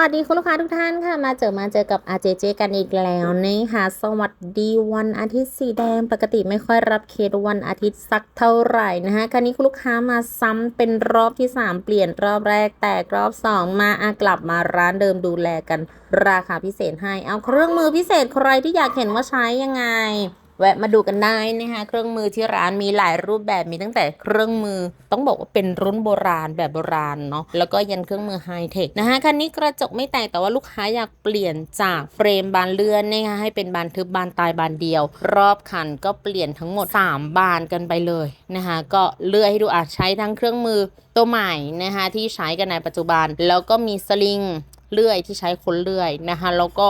วัสดีคุณลูกค้าทุกท่านค่ะ มาเจอมาเจอกับ RJJ กันอีกแล้วนะคะสวัสดีวันอาทิตย์สีแดงปกติไม่ค่อยรับเคสวันอาทิตย์สักเท่าไหร่นะคะคราวนี้คุณลูกค้ามาซ้ำเป็นรอบที่ 3 เปลี่ยนรอบแรกแตกรอบ 2 มาอากลับมาร้านเดิมดูแลกันราคาพิเศษให้ เอาเครื่องมือพิเศษใครที่อยากเห็นว่าใช้ยังไง แวะมาดูกันได้นะคะเครื่องมือที่ร้านมีหลายรูปแบบมีตั้งแต่เครื่องมือต้องบอกว่าเป็นรุ่นโบราณแบบโบราณเนาะแล้วก็ยันเครื่องมือไฮเทคนะคะคันนี้กระจกไม่แตกแต่ว่าลูกค้าอยากเปลี่ยนจากเฟรมบานเลื่อนนะคะให้เป็นบานทึบบานตายบานเดียว รอบคันก็เปลี่ยนทั้งหมด 3 บานกันไปเลยนะคะก็เลื่อยให้ดูอาจใช้ทั้งเครื่องมือตัวใหม่นะคะที่ใช้กันในปัจจุบัน แล้วก็มีสลิงเลื่อยที่ใช้คนเลื่อยนะคะแล้วก็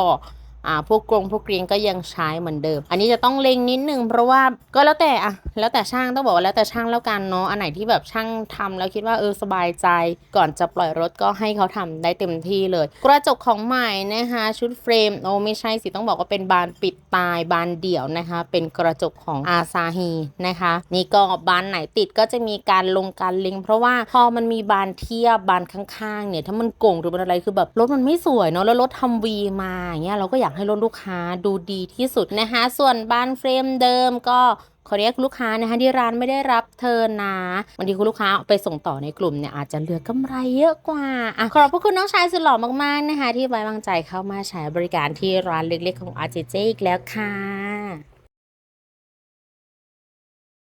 พวกกรงพวกเกรียงก็ยังใช้เหมือนเดิม อันนี้จะต้องเล็งนิดนึงเพราะว่าก็แล้วแต่อะแล้วแต่ช่างต้องบอกว่าแล้วแต่ช่างแล้วกันเนาะอันไหนที่แบบช่างทำแล้วคิดว่าเออสบายใจ ก่อนจะปล่อยรถก็ให้เขาทำได้เต็มที่เลย กระจกของใหม่นะคะชุดเฟรมโอ้ไม่ใช่สิต้องบอกว่าเป็นบานปิดตายบานเดี่ยวนะคะ เป็นกระจกของอาซาฮีนะคะ นี่ก็บานไหนติดก็จะมีการลงการเล็ง เพราะว่าพอมันมีบานเทียบบานข้างๆเนี่ยถ้ามันโก่งหรือมันอะไรคือแบบรถมันไม่สวยเนาะแล้วรถทำวีมาอย่างเงี้ยเราก็อยากให้รถลูกค้าดูดีที่สุดนะคะ ส่วนบานเฟรมเดิมก็ขอเรียกลูกค้านะคะที่ร้านไม่ได้รับเทินนะบางทีคุณลูกค้าไปส่งต่อในกลุ่มเนี่ยอาจจะเหลือกำไรเยอะกว่าอะขอบพระคุณน้องชายสุดหล่อมากๆนะคะ ที่ไว้วางใจเข้ามาใช้บริการที่ร้านเล็กๆของ RJJ อีกแล้วค่ะ